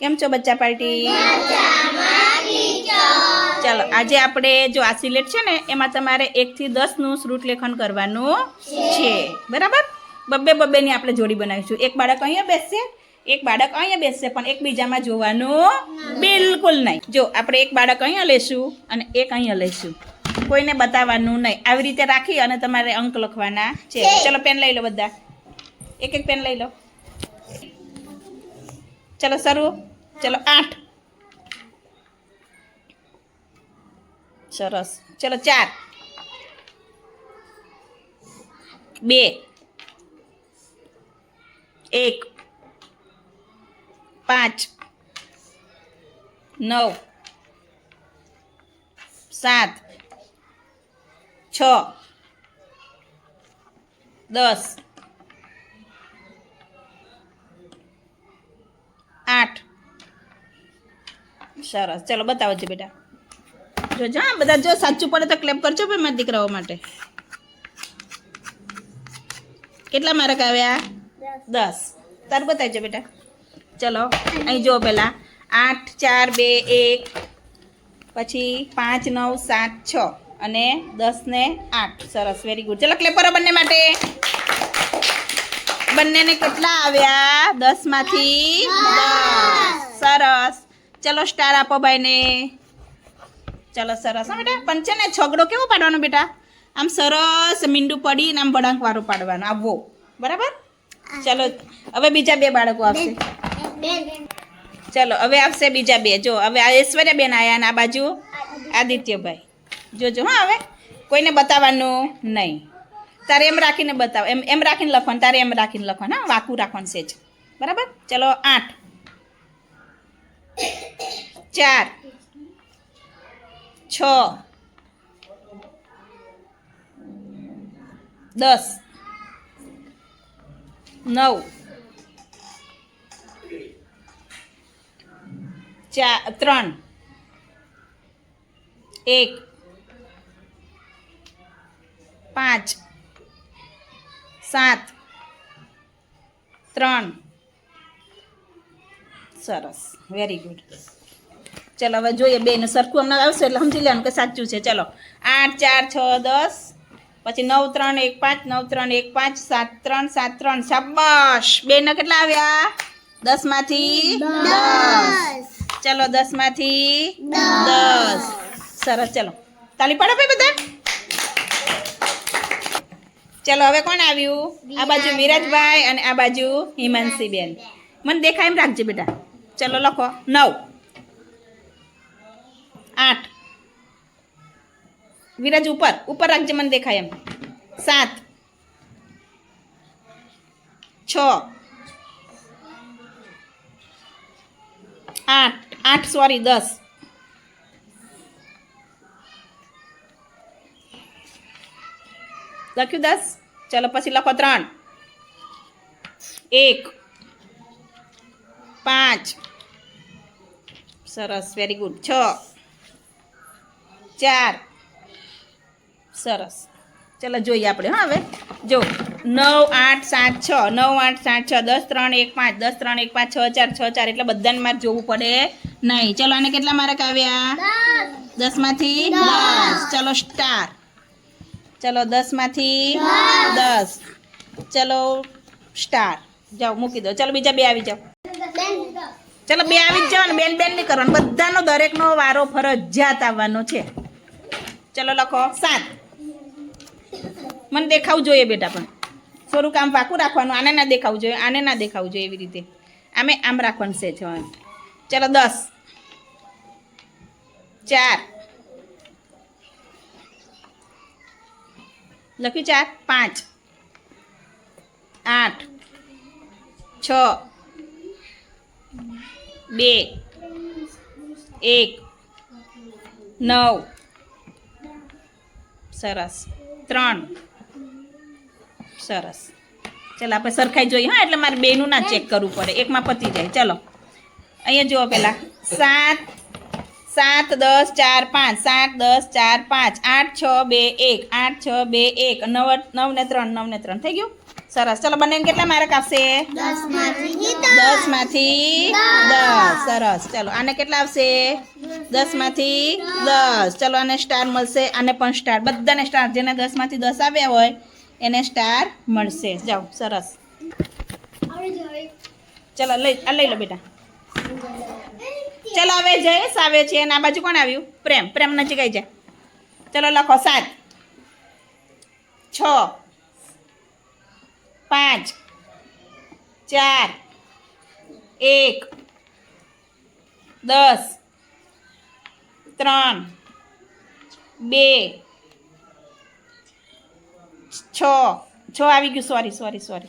કેમ છો બચ્ચા પાર્ટી? ચાલો આજે આપણે જો આ સિલેટ છે ને એમાં તમારે એકથી દસનું શ્રુત લેખન કરવાનું છે. બરાબર? બબ્બે બબ્બેની આપણે જોડી બનાવીશું. એક બાળક અહીંયા બેસશે એક બાળક અહીંયા બેસશે પણ એકબીજામાં જોવાનું બિલકુલ નહીં. જો આપણે એક બાળક અહીંયા લેશું અને એક અહીંયા લઈશું. કોઈને બતાવવાનું નહીં. આવી રીતે રાખી અને તમારે અંક લખવાના છે. ચલો પેન લઈ લો બધા. એક એક પેન લઈ લો. ચલો શરૂ ચલો આઠ સરસ ચલો ચાર બે એક પાંચ નવ સાત છ દસ સરસ. ચલો બતાવો છો બેટા. જોજો હા બધા જો સાચું પડે તો ક્લેપ કરજો ભાઈ મારા દીકરાઓ માટે. કેટલા માર્ક આવ્યા? દસ. તારું બતાવજો બેટા. ચલો, અહીં જુઓ પહેલાં. આઠ, ચાર, બે, એક, પછી પાંચ, નવ, સાત, છ અને દસ ને આઠ. સરસ વેરી ગુડ ચલો ક્લેપરો બંને માટે. બંનેને કેટલા આવ્યા? દસમાંથી દસ. સરસ. ચલો સ્ટાર આપો ભાઈને ચલો સરસ. હા બેટા પણ છે ને છગડો કેવો પાડવાનો બેટા? આમ સરસ મીંડું પડીને આમ વળાંક વાળો પાડવાનો. આવો. બરાબર? ચલો હવે બીજા બે બાળકો આવશે. ચલો હવે આવશે બીજા બે. જો હવે આ ઐશ્વર્યાબેન આવ્યા ને આ બાજુ. આદિત્યભાઈ. જોજો હા હવે. કોઈને બતાવવાનું નહીં. તારે એમ રાખીને બતાવ એમ એમ રાખીને લખવાનું તારે એમ રાખીને લખવાનું. હા વાકું રાખવાનું છે જ. બરાબર? ચલો આઠ. ચાર છ દસ નવ ચાર ત્રણ એક પાંચ સાત ત્રણ સરસ. વેરી ગુડ ચલો હવે જોઈએ બેનું સરખું હમણાં આવશે એટલે સમજી લેવાનું કે સાચું છે. ચલો આઠ ચાર છ દસ પછી નવ ત્રણ એક પાંચ નવ ત્રણ એક પાંચ સાત ત્રણ સાત ત્રણ શાબાશ. બેના કેટલા આવ્યા? દસમાંથી દસ. ચલો દસમાંથી દસ. સરસ ચલો. તાલી પાડો ભાઈ બધા. ચલો હવે કોણ આવ્યું? આ બાજુ વિરાજભાઈ અને આ બાજુ હિમાંશીબેન. મને દેખાય એમ રાખજે બેટા. ચલો લખો. નવ. આઠ. વિરાજ ઉપર. ઉપર રાખજે, મને દેખાય એમ. સાત. છ. આઠ. આઠ સોરી દસ. લખ્યું દસ? ચલો પછી લખો ત્રણ. એક. પાંચ. સરસ વેરી ગુડ છ ચાર. સરસ. ચલો જોઈએ આપણે હા હવે. જો નવ આઠ સાત છ. નવ આઠ સાત છ. દસ ત્રણ એક પાંચ. દસ ત્રણ એક પાંચ છ ચાર છ ચાર. એટલે બધાને મારે જોવું પડે નહીં. ચલો આને કેટલા માર્ક આવ્યા? દસમાંથી દસ. ચલો સ્ટાર. ચલો દસમાંથી દસ. ચલો સ્ટાર. જાઓ મૂકી દો. ચલો બીજા બે આવી જાઓ. ચલો, બે આવી જ જવાનું, બેન બેન નહીં કરવાનું. બધાનો દરેકનો વારો ફરજિયાત આવવાનો છે. ચલો, લખો. સાત. મને દેખાવું જોઈએ બેટા, પણ. થોડું કામ પાકું રાખવાનું, આને ના દેખાવું જોઈએ, આને ના દેખાવું જોઈએ એવી રીતે. આમે આમ રાખવાનું છે જવાનું ચલો, દસ. ચાર. લખ્યું ચાર? પાંચ. આઠ. છ. બે, એક, નવ, સરસ, ત્રણ, સરસ. ચાલો, આપણે સરખાઈ જોઈએ, હા, એટલે મારે બેનું ના ચેક કરવું પડે. એકમાં પતી જાય. ચલો, અહીંયા જુઓ પહેલાં સાત સાત, દસ, ચાર, પાંચ. સાત, દસ, ચાર, પાંચ. આઠ, છ, બે, એક. આઠ, છ, બે, એક. નવ નવ ને ત્રણ, નવ ને ત્રણ. થઈ ગયું? સરસ. ચલો બંને કેટલા માર્ક આવશે દસમાંથી દસ. સરસ. ચલો આને કેટલા આવશે દસમાંથી દસ. ચલો આને સ્ટાર મળશે. આને પણ સ્ટાર બધાને સ્ટાર જેને દસમાંથી દસ આવ્યા હોય એને સ્ટાર મળશે. જાઓ સરસ. ચલો લઈ આ લઈ લો બેટા. ચલો હવે જયેશ આવે છે. અને આ બાજુ કોણ આવ્યું? પ્રેમ. પ્રેમ નજીક આવી જાય ચલો લખો સાત. છ. પાંચ, ચાર, એક, દસ, ત્રણ, બે, છ. છ આવી ગયું. સોરી સોરી સોરી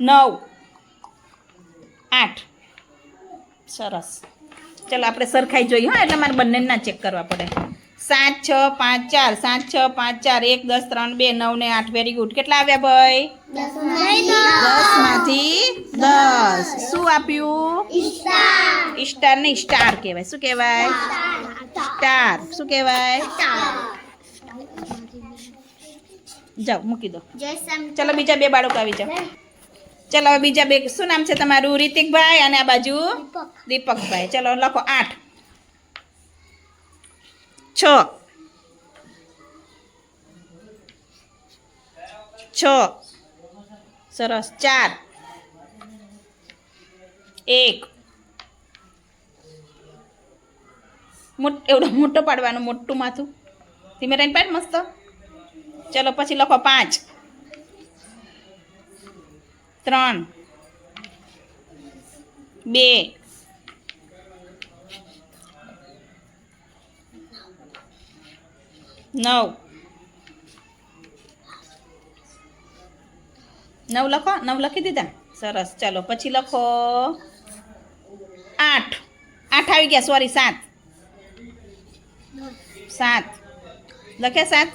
નવ, આઠ. સરસ. ચલો, આપણે સરખાઈ જોઈએ, હા. એટલે મારે બંને ના ચેક કરવા પડે. સાત છ પાંચ ચાર. સાત છ પાંચ ચાર. એક દસ ત્રણ બે નવ ને આઠ. વેરી ગુડ કેટલા આવ્યા ભાઈ? દસમાંથી દસ. શું આપ્યું? સ્ટાર નહીં સ્ટાર કહેવાય. શું કહેવાય? સ્ટાર શું કહેવાય? જાઓ મૂકી દો. ચલો બીજા બે બાળકો આવી જાઓ. ચલો હવે બીજા બે. શું નામ છે તમારું? રિતિકભાઈ અને આ બાજુ દીપકભાઈ. ચલો લખો. આઠ. છ. છ. સરસ. ચાર. એક. એવડો મોટો પાડવાનું, મોટું માથું. ધીમે રહીને પાડ, મસ્ત. ચલો, પછી લખો પાંચ. ત્રણ. બે. નવ. નવ લખો, નવ લખી દીધા? સરસ. ચાલો, પછી લખો. આઠ. આઠ આવી ગયા સોરી સાત. સાત. લખ્યા સાત?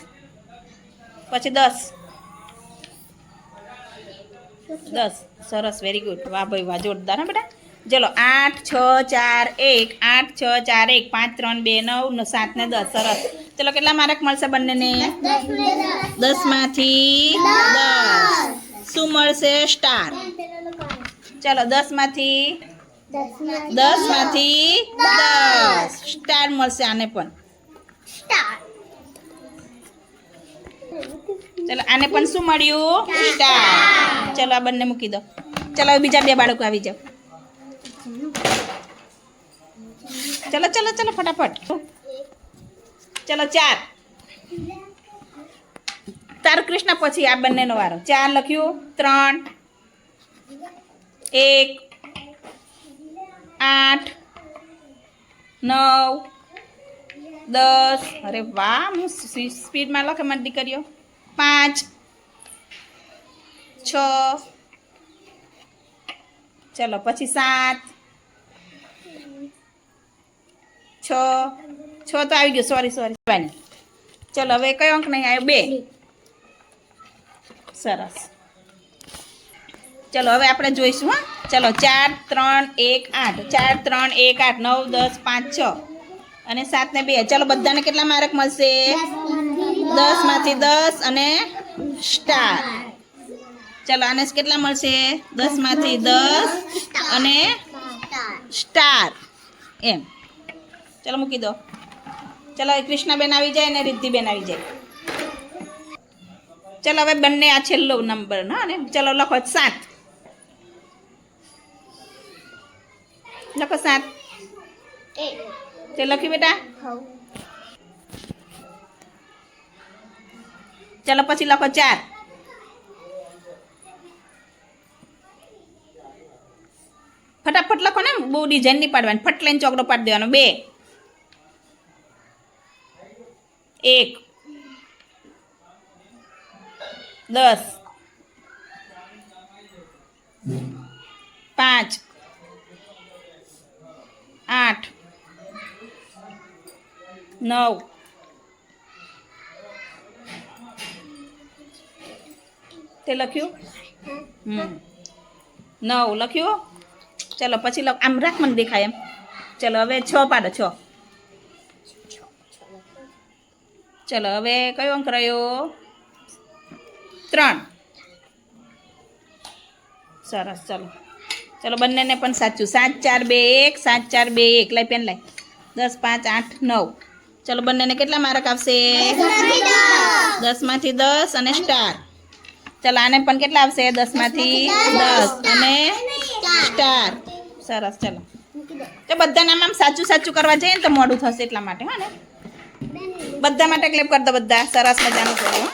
પછી દસ. દસ. સરસ વેરી ગુડ વાહ ભાઈ, વાહ, જોરદાર, હા બેટા. ચલો, આઠ, છ, ચાર, એક. આઠ, છ, ચાર, એક. પાંચ, ત્રણ, બે, નવ, સાત ને દસ. સરસ. ચલો, કેટલા માર્ક મળશે બંનેને? દસમાંથી દસ. શું મળશે? સ્ટાર. ચલો, દસમાંથી દસમાંથી દસ. સ્ટાર મળશે આને પણ. ચલો, આને પણ શું મળ્યું? સ્ટાર. ચલો, આ બંને મૂકી દો. ચલો બીજા બે બાળકો આવી જાઓ. ચલો ચલો ચલો, ફટાફટ. ચલો ચાર. તાર કૃષ્ણ પછી આ બંનેનો વારો. ચાર લખ્યું, ત્રણ, એક, આઠ, નવ, દસ. અરે વાહ, હું સ્પીડમાં લખે મારી દીકરીઓ. પાંચ, છ. ચલો, પછી સાત. છ. છ તો આવી ગયો. સોરી સોરી ચલો, હવે કયો અંક નહીં આવ્યો? બે. સરસ. ચલો, હવે આપણે જોઈશું, હા. ચલો, ચાર, ત્રણ, એક, આઠ. ચાર, ત્રણ, એક, આઠ, નવ, દસ, પાંચ, છ. અને સાત ને બે. ચલો, બધાને કેટલા માર્ક મળશે? દસમાંથી દસ અને સ્ટાર. ચલો, આને કેટલા મળશે? દસમાંથી દસ અને સ્ટાર. એમ. ચલો મૂકી દો. ચાલો હવે કૃષ્ણાબેન આવી જાય અને રિદ્ધિબેન આવી જાય. ચાલો હવે બંને આ છેલ્લો નંબર હા ને? ચાલો લખો સાત. લખો સાત. તે લખી બેટા? ચાલો પછી લખો ચાર. ફટાફટ લખો ને બહુ ડિઝાઇન નહીં પાડવાની. ફટ લઈને ચોકડો પાડી દેવાનો. બે. એક, દસ, પાંચ, આઠ, નવ, તે લખ્યું? નવ લખ્યું? ચલો, પછી લખ આમ રાખ, મને દેખાય એમ. ચલો, હવે છ પાડો, છ. ચલો, હવે કયો અંક રહ્યો? ત્રણ. સરસ, ચલો. ચલો, બંનેને પણ સાચું. સાત, ચાર, બે, એક. સાત, ચાર, બે, એક. લઈ પેન લઈ દસ, પાંચ, આઠ, નવ. ચલો, બંનેને કેટલા માર્ક આવશે? દસમાંથી દસ અને સ્ટાર. ચલો, આને પણ કેટલા આવશે? દસમાંથી દસ અને સ્ટાર. સરસ, ચલો. તો બધાને આમ સાચું સાચું કરવા જઈએ ને તો મોડું થશે એટલા માટે, હા ને? બધા માટે ક્લેપ કરતા બધા સરસ મજાનું કર્યું.